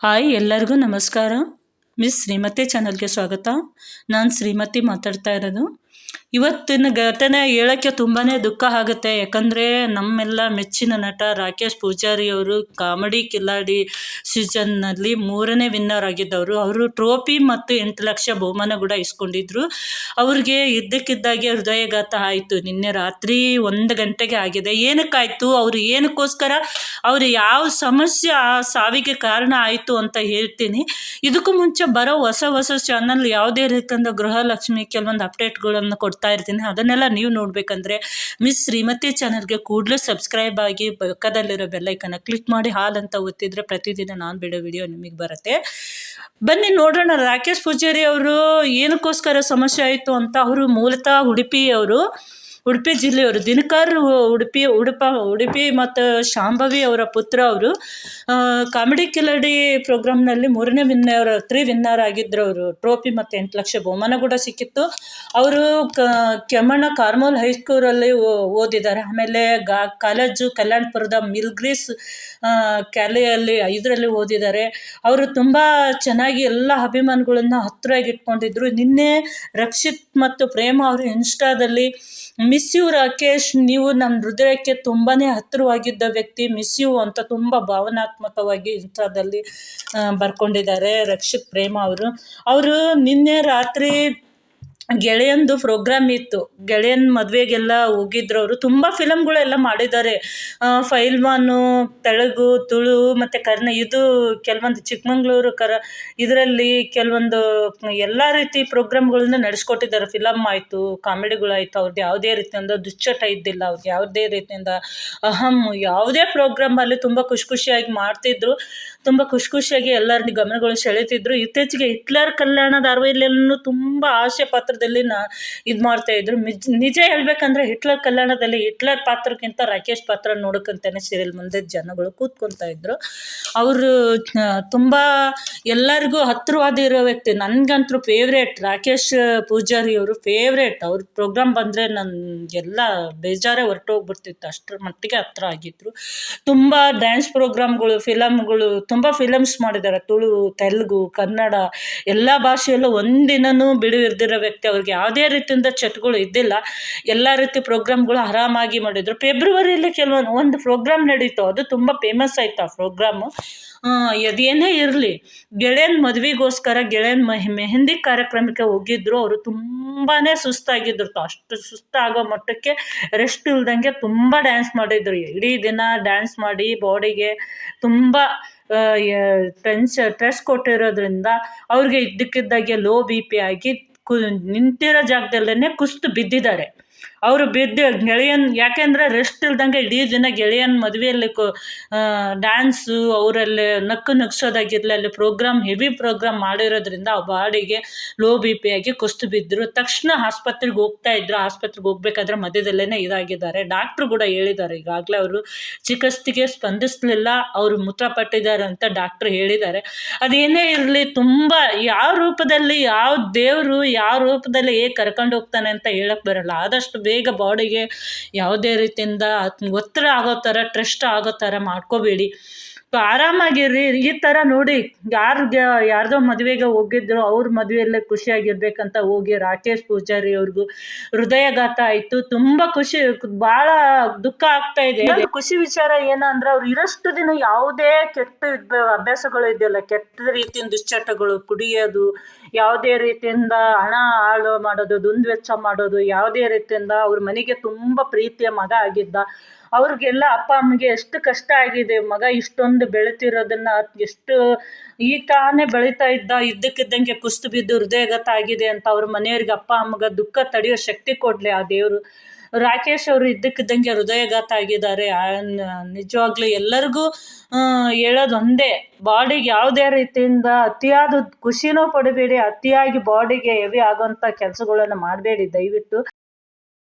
Hi ಎಲ್ಲರಿಗೂ ನಮಸ್ಕಾರ. Miss Shrimati ಚಾನಲ್ಗೆ ಸ್ವಾಗತ. ನಾನು ಶ್ರೀಮತಿ ಮಾತಾಡ್ತಾ ಇರೋದು. ಇವತ್ತಿನ ಘಟನೆ ಹೇಳೋಕ್ಕೆ ತುಂಬಾ ದುಃಖ ಆಗುತ್ತೆ. ಯಾಕಂದರೆ ನಮ್ಮೆಲ್ಲ ಮೆಚ್ಚಿನ ನಟ ರಾಕೇಶ್ ಪೂಜಾರಿ ಅವರು ಕಾಮಿಡಿ ಕಿಲಾಡಿ ಸೀಸನ್ನಲ್ಲಿ ಮೂರನೇ ವಿನ್ನರ್ ಆಗಿದ್ದವರು. ಅವರು ಟ್ರೋಫಿ ಮತ್ತು ಎಂಟು ಲಕ್ಷ ಬಹುಮಾನ ಕೂಡ ಇಸ್ಕೊಂಡಿದ್ರು. ಅವ್ರಿಗೆ ಇದ್ದಕ್ಕಿದ್ದಾಗೆ ಹೃದಯಘಾತ ಆಯಿತು. ನಿನ್ನೆ ರಾತ್ರಿ ಒಂದು ಗಂಟೆಗೆ ಆಗಿದೆ. ಏನಕ್ಕಾಯಿತು? ಅವರು ಏನಕ್ಕೋಸ್ಕರ? ಅವರು ಯಾವ ಸಮಸ್ಯೆ ಆ ಸಾವಿಗೆ ಕಾರಣ ಆಯಿತು ಅಂತ ಹೇಳ್ತೀನಿ. ಇದಕ್ಕೂ ಮುಂಚೆ ಬರೋ ಹೊಸ ಹೊಸ ಚಾನಲ್ ಯಾವುದೇ ರೀತಿಯಿಂದ ಗೃಹಲಕ್ಷ್ಮಿ, ಕೆಲವೊಂದು ಅಪ್ಡೇಟ್ಗಳನ್ನು ಕೊಡ್ತಾ ಇರ್ತೀನಿ. ಅದನ್ನೆಲ್ಲ ನೀವು ನೋಡಬೇಕಂದ್ರೆ ಮಿಸ್ ಶ್ರೀಮತಿ ಚಾನಲ್ಗೆ ಕೂಡಲೇ ಸಬ್ಸ್ಕ್ರೈಬ್ ಆಗಿ ಪಕ್ಕದಲ್ಲಿರೋ ಬೆಲ್ಲೈಕನ್ನ ಕ್ಲಿಕ್ ಮಾಡಿ ಹಾಲ್ ಅಂತ ಒತ್ತಿದ್ರೆ ಪ್ರತಿದಿನ ನಾನು ಬಿಡೋ ವಿಡಿಯೋ ನಿಮಗೆ ಬರುತ್ತೆ. ಬನ್ನಿ ನೋಡೋಣ. ರಾಕೇಶ್ ಪೂಜಾರಿ ಅವರು ಏನಕ್ಕೋಸ್ಕರ ಸಮಸ್ಯೆ ಆಯಿತು ಅಂತ ಅವರು ಮೂಲತಃ ಉಡುಪಿಯವರು ಉಡುಪಿ ಜಿಲ್ಲೆಯವರು ದಿನಕರ್ ಉಡುಪಿ, ಉಡುಪ, ಉಡುಪಿ ಮತ್ತು ಶಾಂಭವಿ ಅವರ ಪುತ್ರ ಅವರು ಕಾಮಿಡಿ ಕಿಲಡಿ ಪ್ರೋಗ್ರಾಮ್ನಲ್ಲಿ ಮೂರನೇ ವಿನ್ನರ್, ತ್ರೀ ವಿನ್ನರ್ ಆಗಿದ್ದರು ಅವರು. ಟ್ರೋಫಿ ಮತ್ತು ಎಂಟು ಲಕ್ಷ ಬಹುಮಾನ ಕೂಡ ಸಿಕ್ಕಿತ್ತು. ಅವರು ಕೆಮ್ಮಣ್ಣ ಕಾರ್ಮೋಲ್ ಹೈಸ್ಕೂಲಲ್ಲಿ ಓದಿದ್ದಾರೆ. ಆಮೇಲೆ ಗಾ, ಕಾಲೇಜು ಕಲ್ಯಾಣಪುರದ ಮಿಲ್ಗ್ರೀಸ್ ಕ್ಯಾಲೆಯಲ್ಲಿ ಇದರಲ್ಲಿ ಓದಿದ್ದಾರೆ. ಅವರು ತುಂಬ ಚೆನ್ನಾಗಿ ಎಲ್ಲ ಅಭಿಮಾನಿಗಳನ್ನು ಹತ್ತಿರ ಇಟ್ಕೊಂಡಿದ್ರು. ನಿನ್ನೆ ರಕ್ಷಿತ್ ಮತ್ತು ಪ್ರೇಮ ಅವರು ಇನ್ಸ್ಟಾದಲ್ಲಿ ಮಿಸ್ ಯು ರಾಕೇಶ್ ನೀವು ನನ್ನ ಹೃದಯಕ್ಕೆ ತುಂಬಾ ಹತ್ತಿರವಾಗಿದ್ದ ವ್ಯಕ್ತಿ ಮಿಸ್ ಯು ಅಂತ ತುಂಬ ಭಾವನಾತ್ಮಕವಾಗಿ ಇನ್ಸ್ಟಾದಲ್ಲಿ ಬರ್ಕೊಂಡಿದ್ದಾರೆ ರಕ್ಷಿತ್ ಪ್ರೇಮ ಅವರು. ಅವರು ನಿನ್ನೆ ರಾತ್ರಿ ಗೆಳೆಯಂದು ಪ್ರೋಗ್ರಾಮ್ ಇತ್ತು. ಗೆಳೆಯನ ಮದುವೆಗೆಲ್ಲ ಹೋಗಿದ್ರು ಅವರು. ತುಂಬ ಫಿಲಮ್ಗಳೆಲ್ಲ ಮಾಡಿದ್ದಾರೆ. ಫೈಲ್ವಾನು, ತೆಲುಗು, ತುಳು, ಮತ್ತು ಕರ್ನ, ಇದು ಕೆಲವೊಂದು ಚಿಕ್ಕಮಂಗ್ಳೂರು ಕರ, ಇದರಲ್ಲಿ ಕೆಲವೊಂದು ಎಲ್ಲ ರೀತಿ ಪ್ರೋಗ್ರಾಮ್ಗಳನ್ನ ನಡೆಸ್ಕೊಟ್ಟಿದ್ದಾರೆ. ಫಿಲಮ್ ಆಯಿತು ಕಾಮಿಡಿಗಳಾಯಿತು ಅವ್ರದ್ದು ಯಾವುದೇ ರೀತಿಯಿಂದ ದುಶ್ಚಟ ಇದ್ದಿಲ್ಲ. ಅವ್ರಿಗೆ ಯಾವುದೇ ರೀತಿಯಿಂದ ಅಹಂ, ಯಾವುದೇ ಪ್ರೋಗ್ರಾಮಲ್ಲಿ ತುಂಬ ಖುಷಿ ಖುಷಿಯಾಗಿ ಮಾಡ್ತಿದ್ರು. ತುಂಬ ಖುಷಿ ಖುಷಿಯಾಗಿ ಎಲ್ಲರ ಗಮನಗಳು ಸೆಳೆತಿದ್ರು. ಇತ್ತೀಚೆಗೆ ಹಿಟ್ಲರ್ ಕಲ್ಯಾಣ ಧಾರಾವಾಹಿಯಲ್ಲೂ ತುಂಬ ಆಸೆ ಪಾತ್ರದಲ್ಲಿ ನಾ ಇದು ಮಾಡ್ತಾಯಿದ್ರು ನಿಜ ನಿಜ ಹೇಳ್ಬೇಕಂದ್ರೆ ಹಿಟ್ಲರ್ ಕಲ್ಯಾಣದಲ್ಲಿ ಹಿಟ್ಲರ್ ಪಾತ್ರಕ್ಕಿಂತ ರಾಕೇಶ್ ಪಾತ್ರ ನೋಡೋಕ್ಕಂತಾನೆ ಸೀರಿಯಲ್ ಮುಂದೆ ಜನಗಳು ಕೂತ್ಕೊತಾ ಇದ್ರು. ಅವರು ತುಂಬ ಎಲ್ಲರಿಗೂ ಹತ್ತಿರವಾದಿರೋ ವ್ಯಕ್ತಿ. ನನಗಂತೂ ಫೇವ್ರೇಟ್ ರಾಕೇಶ್ ಪೂಜಾರಿ ಅವರು ಫೇವ್ರೇಟ್ ಅವ್ರ ಪ್ರೋಗ್ರಾಮ್ ಬಂದರೆ ನನಗೆಲ್ಲ ಬೇಜಾರೇ ಹೊರಟೋಗ್ಬಿಡ್ತಿತ್ತು. ಅಷ್ಟರ ಮಟ್ಟಿಗೆ ಹತ್ರ ಆಗಿದ್ರು. ತುಂಬ ಡ್ಯಾನ್ಸ್ ಪ್ರೋಗ್ರಾಮ್ಗಳು ಫಿಲಮ್ಗಳು ತುಂಬ ಫಿಲಮ್ಸ್ ಮಾಡಿದ್ದಾರೆ ತುಳು, ತೆಲುಗು, ಕನ್ನಡ, ಎಲ್ಲ ಭಾಷೆಯಲ್ಲೂ ಒಂದಿನೂ ಬಿಡುವಿರ್ದಿರೋ ವ್ಯಕ್ತಿ ಅವ್ರಿಗೆ ಯಾವುದೇ ರೀತಿಯಿಂದ ಚಟ್ಗಳು ಇದ್ದಿಲ್ಲ. ಎಲ್ಲ ರೀತಿ ಪ್ರೋಗ್ರಾಮ್ಗಳು ಆರಾಮಾಗಿ ಮಾಡಿದರು. ಫೆಬ್ರವರಿಯಲ್ಲಿ ಕೆಲವೊಂದು ಒಂದು ಪ್ರೋಗ್ರಾಮ್ ನಡೀತು. ಅದು ತುಂಬ ಫೇಮಸ್ ಆಯಿತು ಆ ಪ್ರೋಗ್ರಾಮು. ಅದೇನೇ ಇರಲಿ, ಗೆಳೆಯನ ಮದುವೆಗೋಸ್ಕರ ಗೆಳೆಯನ ಮೆಹಿ ಮೆಹಂದಿ ಕಾರ್ಯಕ್ರಮಕ್ಕೆ ಹೋಗಿದ್ರು. ಅವರು ತುಂಬಾ ಸುಸ್ತಾಗಿದ್ರು. ಅಷ್ಟು ಸುಸ್ತಾಗೋ ಮಟ್ಟಕ್ಕೆ ರೆಸ್ಟ್ ಇಲ್ದಂಗೆ ತುಂಬ ಡ್ಯಾನ್ಸ್ ಮಾಡಿದ್ರು. ಇಡೀ ದಿನ ಡ್ಯಾನ್ಸ್ ಮಾಡಿ ಬಾಡಿಗೆ ತುಂಬ ಟೆನ್ಸ್ ಟ್ರೆಸ್ ಕೊಟ್ಟಿರೋದ್ರಿಂದ ಅವ್ರಿಗೆ ಇದ್ದಕ್ಕಿದ್ದಾಗೆ ಲೋ ಬಿ ಪಿ ಆಗಿ ಕು ನಿಂತಿರೋ ಜಾಗದಲ್ಲೇನೆ ಕುಸ್ತು ಬಿದ್ದಿದ್ದಾರೆ. ಅವರು ಬಿದ್ದು ಗೆಳೆಯನ್, ಯಾಕೆಂದ್ರೆ ರೆಸ್ಟ್ ಇಲ್ದಂಗೆ ಇಡೀ ದಿನ ಗೆಳೆಯನ ಮದುವೆಯಲ್ಲಿ ಕೊ ಡ್ಯಾನ್ಸು ಅವರಲ್ಲಿ ನಕ್ಕು ನಗ್ಸೋದಾಗಿರಲಿ, ಅಲ್ಲಿ ಪ್ರೋಗ್ರಾಮ್ ಹೆವಿ ಪ್ರೋಗ್ರಾಮ್ ಮಾಡಿರೋದ್ರಿಂದ ಆ ಬಾಡಿಗೆ ಲೋ ಬಿ ಪಿ ಆಗಿ ಕುಸ್ತು ಬಿದ್ದರು. ತಕ್ಷಣ ಆಸ್ಪತ್ರೆಗೆ ಹೋಗ್ತಾ ಇದ್ರು. ಆಸ್ಪತ್ರೆಗೆ ಹೋಗ್ಬೇಕಾದ್ರೆ ಮಧ್ಯದಲ್ಲೇ ಇದಾಗಿದ್ದಾರೆ. ಡಾಕ್ಟ್ರು ಕೂಡ ಹೇಳಿದ್ದಾರೆ. ಈಗಾಗಲೇ ಅವರು ಚಿಕಿತ್ಸೆಗೆ ಸ್ಪಂದಿಸಲಿಲ್ಲ. ಅವರು ಮೃತಪಟ್ಟಿದ್ದಾರೆ ಅಂತ ಡಾಕ್ಟ್ರು ಹೇಳಿದ್ದಾರೆ. ಅದೇನೇ ಇರಲಿ, ತುಂಬ ಯಾವ ರೂಪದಲ್ಲಿ, ಯಾವ ದೇವರು ಯಾವ ರೂಪದಲ್ಲಿ ಹೇಗೆ ಕರ್ಕೊಂಡು ಹೋಗ್ತಾನೆ ಅಂತ ಹೇಳಕ್ಕೆ ಬರಲ್ಲ. ಆದಷ್ಟು ಬೇಗ ಬಾಡಿಗೆ ಯಾವುದೇ ರೀತಿಯಿಂದ ಒತ್ತಡ ಆಗೋ ಥರ ಟ್ರೆಸ್ಟ್ ಆಗೋ ಥರ ಮಾಡ್ಕೋಬೇಡಿ. ಆರಾಮಾಗಿರ್ರಿ, ಈ ಥರ ನೋಡಿ ಯಾರಿಗೆ ಯಾರ್ದೋ ಮದುವೆಗೆ ಹೋಗಿದ್ರು, ಅವ್ರ ಮದುವೆಯಲ್ಲೇ ಖುಷಿಯಾಗಿರ್ಬೇಕಂತ ಹೋಗಿ ರಾಕೇಶ್ ಪೂಜಾರಿ ಅವ್ರಿಗೂ ಹೃದಯಘಾತ ಆಯ್ತು. ತುಂಬ ಖುಷಿ ಬಹಳ ದುಃಖ ಆಗ್ತಾ ಇದೆ. ಖುಷಿ ವಿಚಾರ ಏನಂದ್ರೆ ಅವ್ರು ಇರಷ್ಟು ದಿನ ಯಾವುದೇ ಕೆಟ್ಟ ಅಭ್ಯಾಸಗಳು ಇದೆಯಲ್ಲ, ಕೆಟ್ಟ ರೀತಿಯಿಂದ ದುಶ್ಚಟಗಳು, ಕುಡಿಯೋದು, ಯಾವುದೇ ರೀತಿಯಿಂದ ಹಣ ಹಾಳು ಮಾಡೋದು ದುಂದ್ವೆಚ್ಚ ಮಾಡೋದು, ಯಾವುದೇ ರೀತಿಯಿಂದ ಅವ್ರ ಮನೆಗೆ ತುಂಬ ಪ್ರೀತಿಯ ಮಗ ಆಗಿದ್ದ. ಅವ್ರಿಗೆಲ್ಲ ಅಪ್ಪ ಅಮ್ಮಗೆ ಎಷ್ಟು ಕಷ್ಟ ಆಗಿದೆ, ಮಗ ಇಷ್ಟೊಂದು ಬೆಳಿತಿರೋದನ್ನು, ಎಷ್ಟು ಈ ತಾನೇ ಬೆಳೀತಾ ಇದ್ದ, ಇದ್ದಕ್ಕಿದ್ದಂಗೆ ಕುಸ್ತು ಬಿದ್ದು ಹೃದಯಗತ ಆಗಿದೆ ಅಂತ ಅವ್ರ ಮನೆಯವ್ರಿಗೆ ಅಪ್ಪ ಅಮ್ಮಗೆ ದುಃಖ ತಡೆಯೋ ಶಕ್ತಿ ಕೊಡಲಿ ಆ ದೇವರು. ರಾಕೇಶ್ ಅವರು ಇದ್ದಕ್ಕಿದ್ದಂಗೆ ಹೃದಯಘಾತ ಆಗಿದ್ದಾರೆ ನಿಜವಾಗ್ಲೂ ಎಲ್ಲರಿಗೂ ಹೇಳೋದೊಂದೇ, ಬಾಡಿಗೆ ಯಾವುದೇ ರೀತಿಯಿಂದ ಅತಿಯಾದ ಖುಷಿನೂ ಪಡಬೇಡಿ, ಅತಿಯಾಗಿ ಬಾಡಿಗೆ ಹೆವಿ ಆಗೋಂಥ ಕೆಲಸಗಳನ್ನು ಮಾಡಬೇಡಿ ದಯವಿಟ್ಟು.